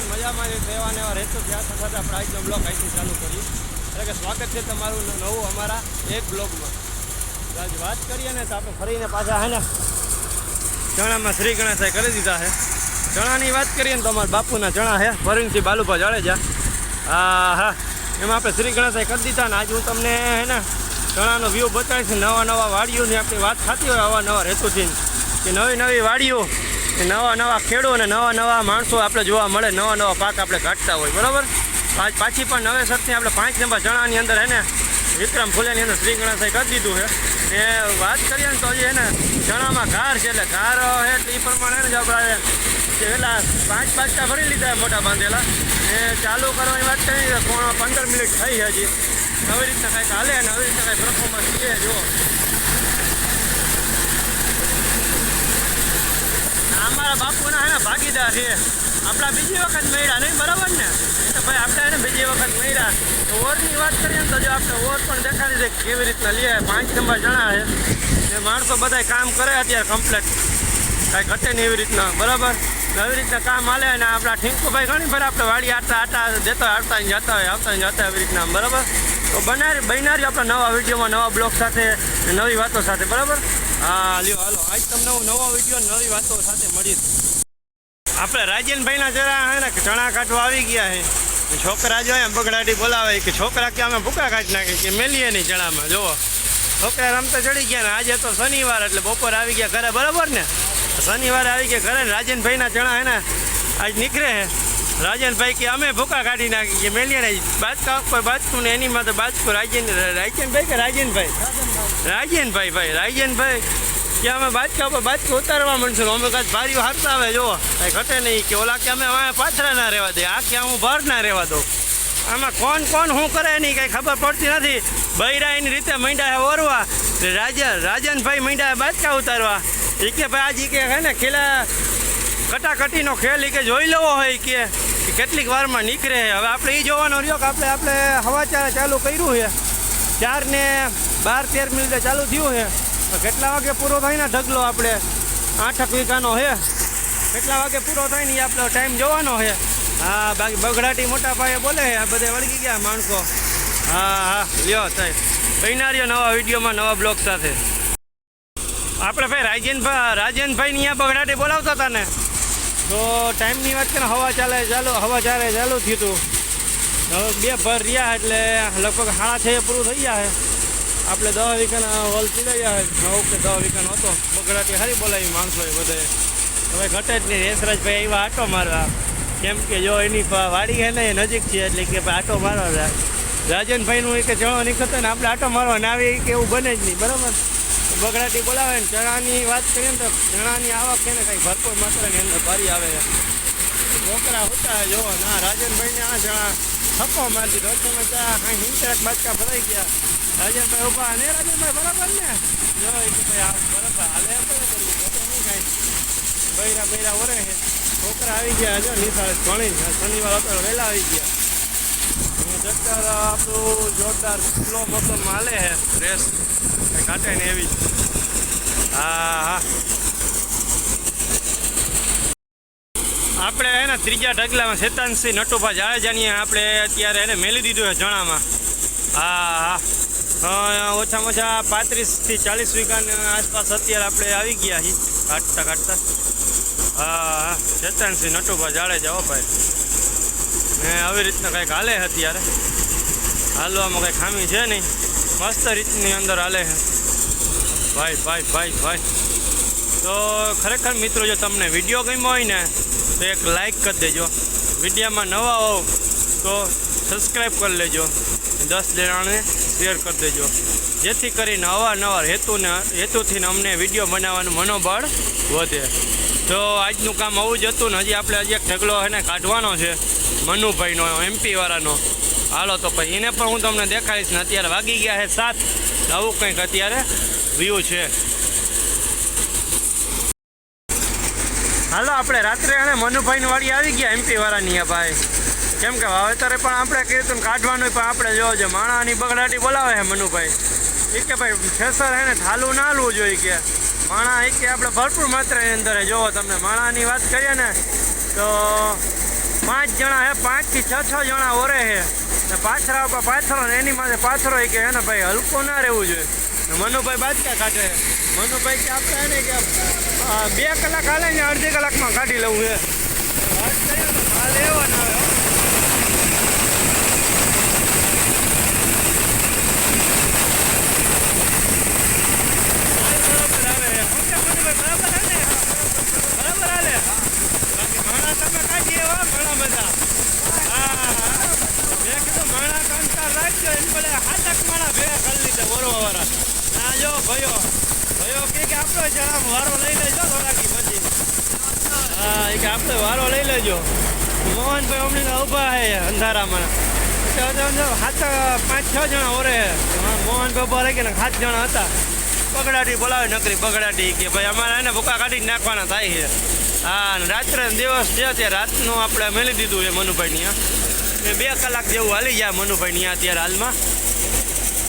ને મજામાં રહેવા ને એવા રહેતો ત્યાં સાથે આપણે આજનો બ્લોગ અહીંથી ચાલુ કરીએ. એટલે કે સ્વાગત છે તમારું નવું અમારા એક બ્લોગમાં. આજ વાત કરીએ ને તો આપણે ફરીને પાછા હે ને ચણામાં શ્રી ગણેશાએ કરી દીધા છે ચણાની વાત કરીએ ને તો અમારા બાપુના ચણા છે ફરીનથી બાલુભા જાડેજા હા હા. એમાં આપણે શ્રી ગણેશાય કરી દીધા ને આજ હું તમને હે ને ચણાનો વ્યૂ બતાવીશ. નવા નવા વાડીઓની આપણી વાત થતી હોય આવા નવા હેતુથી કે નવી નવી વાડીઓ નવા નવા ખેડો અને નવા નવા માણસો આપણે જોવા મળે, નવા નવા પાક આપણે કાઢતા હોય, બરાબર? આજ પાછી પણ નવેસરથી આપણે પાંચ નંબર ચણાની અંદર હે ને, વિક્રમ ફૂલેની અંદર શ્રી ગણેશાય કરી દીધું છે ને વાત કરીએ ને તો હજી હે ને ચણામાં ઘાર છે એટલે ઘાર હે એટલે એ પ્રમાણે જ આપણે પહેલાં પાંચ પાંચકા ભરી લીધા મોટા બાંધેલા. ને ચાલુ કરવાની વાત કરીએ તો પંદર મિનિટ થઈ હજી. આવી રીતના કાંઈક હાલે અને આવી રીતના કાંઈક પરફોર્મન્સ છે, જુઓ. અમારા બાપુના એના ભાગીદાર છે. આપણા બીજી વખત મળ્યા નહીં, બરાબર ને? તો ભાઈ આપણે એને બીજી વખત મળ્યા. તો ઓરની વાત કરીએ ને તો જો આપણે ઓર પણ દેખાડી દે કેવી રીતના લઈએ પાંચ નંબર જણા છે. ને માણસો બધા કામ કરે અત્યારે કમ્પ્લેટ કાંઈ ઘટે નહીં એવી રીતના, બરાબર? એવી રીતના કામ હાલે અને આપણા ઠીંકુભાઈ ઘણી ફર આપણે વાડી આટા આટા જતા આવતા જતા હોય, આવતા જતા એવી રીતના, બરાબર? તો બનારી બનારી આપણા નવા વિડીયોમાં નવા બ્લોગ સાથે નવી વાતો સાથે, બરાબર? હા, લ્યો, હાલો. આજ તમને હું નવો વીડિયો નવી વાતો સાથે મળી આપણે રાજેનભાઈના જરા હે ને ચણા કાઢવા આવી ગયા છે છોકરા જો એમ બગડાટી બોલાવે કે છોકરા કે અમે ભૂકા કાઢી નાખે કે મેલીએ નહીં ચણામાં, જુઓ. છોકરા રમતા ચડી ગયા ને આજે તો શનિવાર એટલે બપોર આવી ગયા ઘરે, બરાબર ને? શનિવારે આવી ગયા ઘરે રાજેનભાઈના ચણા હે ને આજ નીકળે છે રાજેનભાઈ કે અમે ભૂકા કાઢી નાખી કે મેલીએ નહીં બાજકા ઉપર બાજકું ને એની માતા બાજકું રાજેન રાજનભાઈ કે રાજેનભાઈ? રાજેનભાઈ ભાઈ, રાજેનભાઈ કે અમે બાજકા ઉપર બાજકું ઉતારવા માંડશું ને અમે કાંઈ ભારી હારતા આવે જો કાંઈ ઘટે નહીં કે ઓલા કે અમે પાછળ ના રહેવા દે, આ કે હું ભાર ના રહેવા દઉં. આમાં કોણ કોણ શું કરે નહીં કાંઈ ખબર પડતી નથી. બૈરા એની રીતે માંડ્યા ઓરવા રાજા રાજનભાઈ માંડ્યા બાજકા ઉતારવા. એ કે ભાઈ આજે કે હે ને, ખેલા કટાકટીનો ખેલ એ કે જોઈ લેવો હોય કે. કેટલીક વારમાં નીકળે હવે આપણે એ જોવાનો રહ્યો કે આપણે આપણે હવાચાર ચાલુ કર્યું છે. ચાર ને બાર તેર મિનિટે ચાલુ થયું છે. કેટલા વાગે પૂરો થાય ને ઢગલો આપણે? આઠક વીઘાનો છે. કેટલા વાગે પૂરો થાય ને એ આપણો ટાઈમ જોવાનો છે. હા, બાકી બગડાટી મોટા પાયે બોલે છે. આ બધે વળગી ગયા માણસો. હા હા, લ્યો સાહેબ. બહેનારીઓ નવા વિડીયોમાં નવા બ્લોગ સાથે. આપણે ભાઈ રાજેનભાઈ રાજેનભાઈ અહીંયા બગડાટી બોલાવતા હતા ને. તો ટાઈમની વાત કરીને હવા ચાલે, ચાલુ, હવા ચાલે ચાલુ થયું હતું. હવે બે ભર રહ્યા એટલે લગભગ સાડા છ પૂરું થઈ ગયા છે. આપણે દવા વીઘાના હોલ પી ગયા કે દવા વીઘાનો હતો. બગડાટી હારી બોલાવી માણસો એ બધે. હવે ઘટે જ નહીં. યશરાજભાઈ આવ્યા આટો મારવા. કેમ કે જો એની વાડી છે ને, એ નજીક છે, એટલે કે ભાઈ આટો મારવા જાય. રાજનભાઈનું કે ચણો નીકળતો ને, આપણે આટો મારવા ના આવે એ કે એવું બને જ નહીં. બરાબર? બગડાટી બોલાવે ને ચણાની વાત કરીએ ને તો ચણાની આવક છે ને કંઈ ભરપૂર માત્રાની અંદર ભારી આવે છે. છોકરા હોતા જોવો ના રાજનભાઈને આ જણા થપ્પો મારી દીધો તમે ત્યાં કાંઈ હિંચરાક બાચકા ભરાઈ ગયા. રાજનભાઈ ઊભા ને રાજનભાઈ બરાબર ને? જો એ તો ભાઈ આ બરાબર. હાલે બરાબર નહીં કાંઈ. બૈરા બૈરા ઓરે છે. છોકરા આવી ગયા જો નિશાળ ભણી શનિવાર હતો વહેલા આવી ગયા. ચક્કર આપણું જોરદાર સ્લો મોશન માલે છે. રેસ કંઈ ને એવી. હા હા. આપણે એના ત્રીજા ઢગલામાં શેતાનસિંહ નટુભા જાડેજાની આપણે અત્યારે એને મેલી દીધું છે જણામાં હા હા. ઓછામાં ઓછા પાંત્રીસથી ચાલીસ વીઘાની આસપાસ અત્યારે આપણે આવી ગયા છીએ. કાઢતા કાઢતા હા હા. શેતાનસિંહ નટુભા જાડેજા, હો ભાઈ. ને આવી રીતના કંઈક હાલે છે અત્યારે. હાલવામાં કંઈ ખામી છે નહીં. મસ્ત રીતની અંદર હાલે છે. ભાઈ ભાઈ ભાઈ ભાઈ. તો ખરેખર મિત્રો, જો તમને વીડિયો ગમ્યો હોય ને, તો એક લાઈક કરી દેજો. વિડીયામાં નવા હોવ, તો સબસ્ક્રાઈબ કરી લેજો. દસ જણાને શેર કરી દેજો. જેથી કરીને અવારનવાર હેતુને હેતુથી અમને વીડિયો બનાવવાનું મનોબળ વધે. તો આજનું કામ આવું જ હતું ને હજી આપણે હજી એક ઢગલો એને કાઢવાનો છે, મનુભાઈનો એમપી વાળાનો. હાલો તો પછી એને પણ હું તમને દેખાડીશ ને અત્યારે વાગી ગયા છે સાત. આવું કંઈક અત્યારે વ્યૂ છે. હાલો, આપણે રાત્રે એને મનુભાઈની વાડી આવી ગયા એમપી વાળાની આ ભાઈ. કેમ કે વાવેતરે પણ આપણે કીધું કાઢવાનું પણ આપણે જોવો છે માણાની બગડાટી બોલાવે છે મનુભાઈ. એ કે ભાઈ ફેસર એને થાલું ના લવું જોઈએ કે. માણા કે આપણે ભરપૂર માત્રાની અંદર છે. જોવો તમને. માણાની વાત કરીએ ને, તો પાંચ જણા હે, પાંચથી છ છ જણા ઓરે છે ને પાછરા ઉપર પાથરો ને એની માથે પાથરો કે હે ને ભાઈ હલકો ના રહેવું જોઈએ. ને મનુભાઈ બાજકા કાઢે મનુભાઈ કે આપણે એને કે બે કલાક હાલે ને અડધી કલાકમાં કાઢી લેવું છે માલ એવો ના આવે હો. માલ બરાબર આવે શું કે મનુભાઈ બરાબર હાલે બરાબર હાલે બાકી માણા તમે કાઢીએ હો ઘણા બધા હા હા. મેં કીધું માણા કંટાળ રાખજો એમ ભલે હાથક માણા ભેગા કરી લીધા વરવા વાળા ના જો ભયો ભયો કે કે આપણો આમ વારો લઈ લેજો થોડાકી પછી. હા, એ કે આપણે વારો લઈ લેજો. મોહનભાઈ અમને ઊભા હે અંધારામાં. તો તો જો હાથ પાંચ, છ જણા ઓરે મોહનભાઈ ઊભા રહી સાત જણા હતા. બગડાટી બોલાવે નકરી, બગડાટી કે ભાઈ અમારે એને ભૂકા કાઢી નાખવાના થાય છે. હા રાત્રે દિવસ છે તે રાતનું આપણે મેળી દીધું છે મનુભાઈની ત્યાં બે કલાક જેવું હાલી જાય મનુભાઈની ત્યાં અત્યારે હાલમાં.